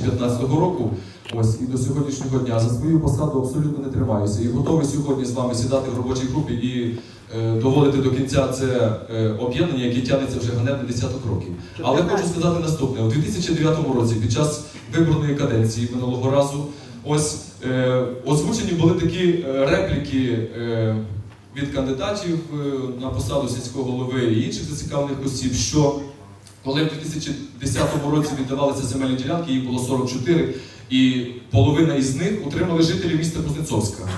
2015 року. Ось і до сьогоднішнього дня за свою посаду абсолютно не тримаюся. І готовий сьогодні з вами сідати в робочій групі і е, доводити до кінця це е, об'єднання, яке тягнеться вже ганебно десяток років. Але хочу сказати наступне: у 2009 році, під час виборної каденції минулого разу, ось е, озвучені були такі е, репліки. Е, від кандидатів е, на посаду сільського голови і інших зацікавлених осіб, що коли в 2010 році віддавалися земельні ділянки, їх було 44, і половина із них отримали жителі міста Кузнецовська.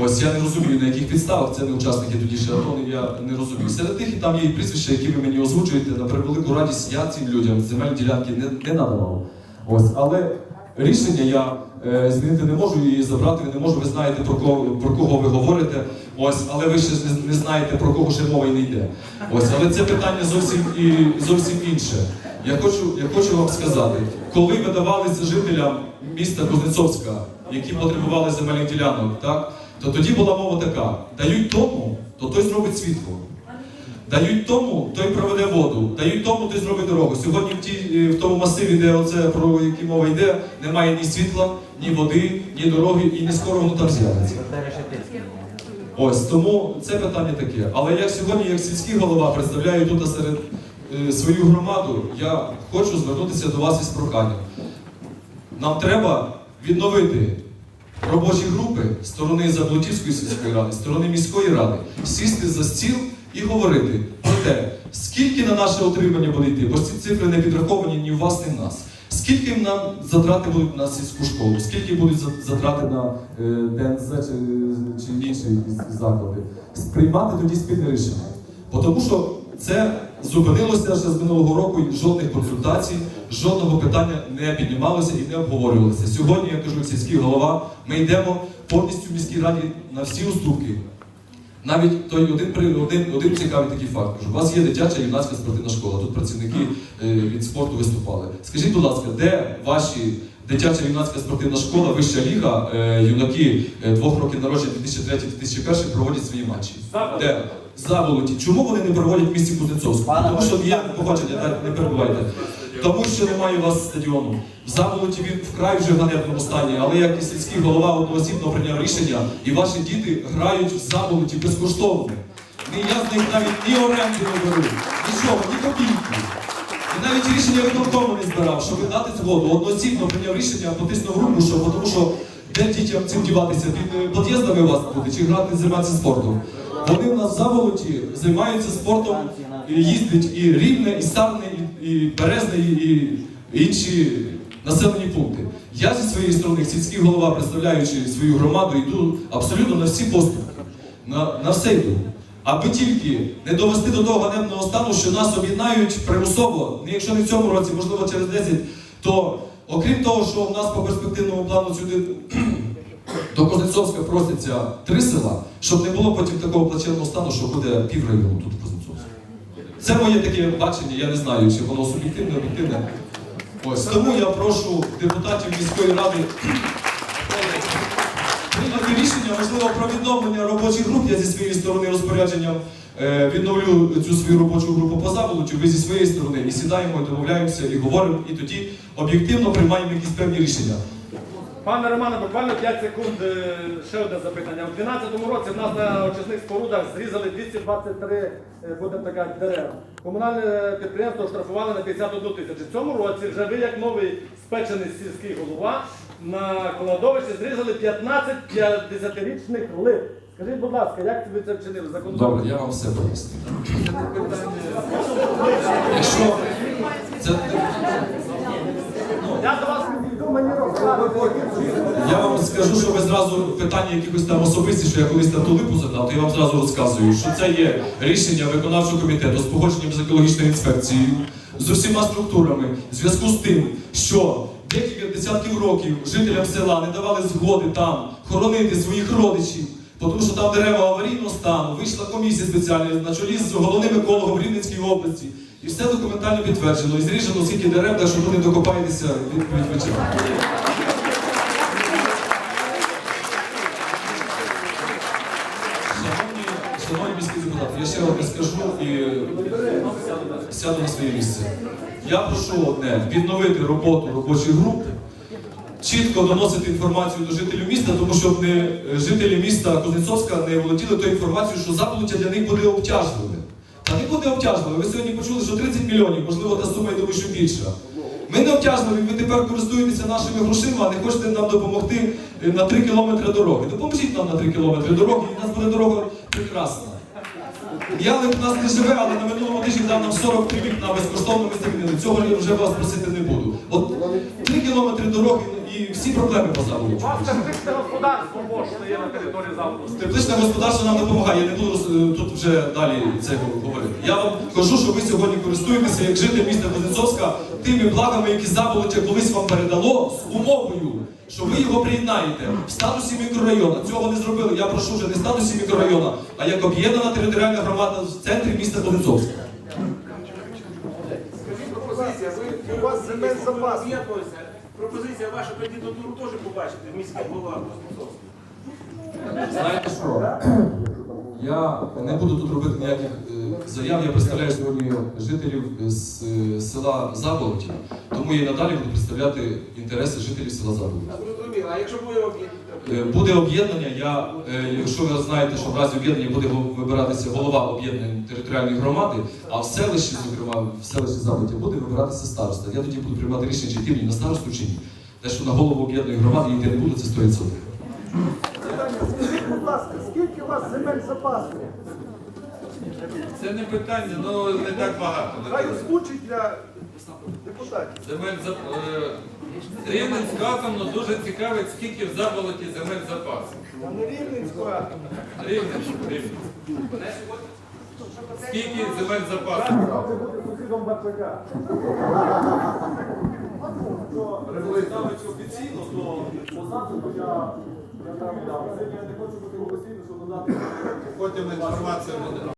Ось я не розумію, на яких підставах це не учасники тоді ще АТО, я не розумію. Серед тих і там є і прізвища, які ви мені озвучуєте, на превелику радість я цим людям земельні ділянки не, не надавав. Ось, але рішення я е, змінити не можу і забрати не можу. Ви знаєте про кого про кого ви говорите. Ось, але ви ще не, знаєте про кого ще мова і не йде. Ось, але це питання зовсім і зовсім інше. Я хочу, я хочу вам сказати, коли видавалися жителям міста Кузнецовська, які потребували земельних ділянок, так, то тоді була мова така: дають тому, то той зробить світло. Дають тому, той проведе воду, дають тому, той зробить дорогу. Сьогодні в, ті, е, в тому масиві, де оце про які мова йде, немає ні світла, ні води, ні дороги, і не скоро воно там з'явиться. Ось тому це питання таке. Але я сьогодні, як сільський голова, представляю тут серед е, свою громаду, я хочу звернутися до вас із проханням. Нам треба відновити робочі групи сторони Заблутівської сільської ради, сторони міської ради, сісти за стіл і говорити про те, скільки на наше отримання буде йти, бо ці цифри не підраховані ні в вас, ні в нас. Скільки нам затрати будуть на сільську школу, скільки будуть затрати на е, ДНЗ чи, чи інші заклади? Сприймати тоді спільне рішення. Бо Тому що це зупинилося ще з минулого року, і жодних консультацій, жодного питання не піднімалося і не обговорювалося. Сьогодні, я кажу, сільський голова, ми йдемо повністю в міській раді на всі уступки. Навіть той один, при- один, один цікавий такий факт. Кажу, у вас є дитяча юнацька спортивна школа. Тут працівники е, від спорту виступали. Скажіть, будь ласка, де ваші дитяча юнацька спортивна школа, вища ліга, е, юнаки е, двох років народження 2003-2001 проводять свої матчі? Де? Заволоті. Чому вони не проводять в місті Кузнецовську? Тому що є погодження, так, не перебувайте. Тому що немає у вас стадіону. В Заволоті він вкрай вже ганебному стані, але як і сільський голова одноосібно прийняв рішення, і ваші діти грають в Заволоті безкоштовно. Ні, я з них навіть ні оренди не беру, нічого, ні копійки. І навіть рішення виконкому не збирав, щоб дати згоду. Одноосібно прийняв рішення, потиснув руку, що, тому що де дітям цим діватися? Під е, під'їздами у вас буде чи грати займатися спортом? Вони в нас Заволоті займаються спортом, і їздять і Рівне, і Сарне, і, Березне, і, інші населені пункти. Я зі своєї сторони, сільський голова, представляючи свою громаду, йду абсолютно на всі поступки. На, на все йду. Аби тільки не довести до того ганебного стану, що нас об'єднають примусово, не якщо не в цьому році, можливо через 10, то окрім того, що в нас по перспективному плану сюди до Кузнецовська просяться три села, щоб не було потім такого плачевного стану, що буде піврайону тут в Кузнецовську. Це моє таке бачення, я не знаю, чи воно суб'єктивне, об'єктивне. Ось тому я прошу депутатів міської ради прийняти рішення, можливо, про відновлення робочих груп. Я зі своєї сторони розпорядженням е, відновлю цю свою робочу групу по заболотю, ви зі своєї сторони і сідаємо, і домовляємося, і говоримо, і тоді об'єктивно приймаємо якісь певні рішення. Пане Романе, буквально 5 секунд. е, Ще одне запитання. У 2012 році в нас на очисних спорудах зрізали 223 е, будемо так казати. Комунальне підприємство штрафували на 51 тисячу. В цьому році вже ви, як новий спечений сільський голова, на кладовищі зрізали 15 50-річних лип. Скажіть, будь ласка, як ви це вчинили? Законодавство? Добре, я вам все поясню. Якщо це Я до вас підійду, мені розказуєте. Я вам скажу, що ви зразу питання якихось там особисті, що я колись ту липу задав, то я вам зразу розказую, що це є рішення виконавчого комітету з погодженням з екологічною інспекцією, з усіма структурами, в зв'язку з тим, що декілька десятків років жителям села не давали згоди там хоронити своїх родичів. Тому що там дерева аварійного стану, вийшла комісія спеціальна на чолі з головним екологом Рівненської області. І все документально підтверджено. І зріжено скільки дерев, так що ви не докопаєтеся відповідь вечора. Я ще одне скажу і сяду на своє місце. Я прошу одне відновити роботу робочих груп чітко доносити інформацію до жителів міста, тому щоб не е, жителі міста Кузнецовська не володіли тою інформацією, що заболоття для них буде обтяжливе. Та не буде обтяжливе. Ви сьогодні почули, що 30 мільйонів, можливо, та сума я думаю, більша. Ми не обтяжливі, ви тепер користуєтеся нашими грошима, а не хочете нам допомогти е, на 3 кілометри дороги. Допоможіть нам на 3 кілометри дороги, і в нас буде дорога прекрасна. Ялик в нас не живе, але на минулому тижні дав нам 43 вікна безкоштовно ми замінили. Цього я вже вас просити не буду. От 3 кілометри дороги і всі проблеми У позабули. вас тепличне господарство може є на території заводу. Тепличне господарство нам допомагає, я не буду роз- тут вже далі це говорити. Я вам кажу, що ви сьогодні користуєтеся як житель міста Кузнецовська тими благами, які заболоття колись вам передало з умовою, що ви його приєднаєте в статусі мікрорайону. Цього не зробили. Я прошу вже не в статусі мікрорайону, а як об'єднана територіальна громада в центрі міста Кузнецовська. Пропозиція, ви, у вас земель запас. Пропозиція вашу кандидатуру теж побачити в міській голова. Знаєте що? Я не буду тут робити ніяких е, заяв. Я представляю сьогодні жителів з е, села Заболоті, тому я і надалі буду представляти інтереси жителів села. Зрозуміло, а якщо буде об'єднання? Е, Буде об'єднання. Я, е, якщо ви знаєте, що в разі об'єднання буде вибиратися голова об'єднаної територіальної громади, а в селищі, зокрема, в селищі Заболоті буде вибиратися староста. Я тоді буду приймати рішення, чи йти на старосту чи ні. Те, що на голову об'єднаної громади йти не буду, це 100%. Питання, скажіть, будь ласка, скільки у вас земель запасу? Це не питання, ну не так багато. Хай озвучить для депутатів. Земель за е, Рівненську атомну дуже цікавить, скільки в заболоті земель запасу. А не Рівненську атому. Рівненську, Рівненську. Скільки земель запасу? Це буде сусідом Бацака. Представить офіційно, то позаду, то я, я там дав. Я не хочу бути офіційно, щоб додати. Потім інформація буде.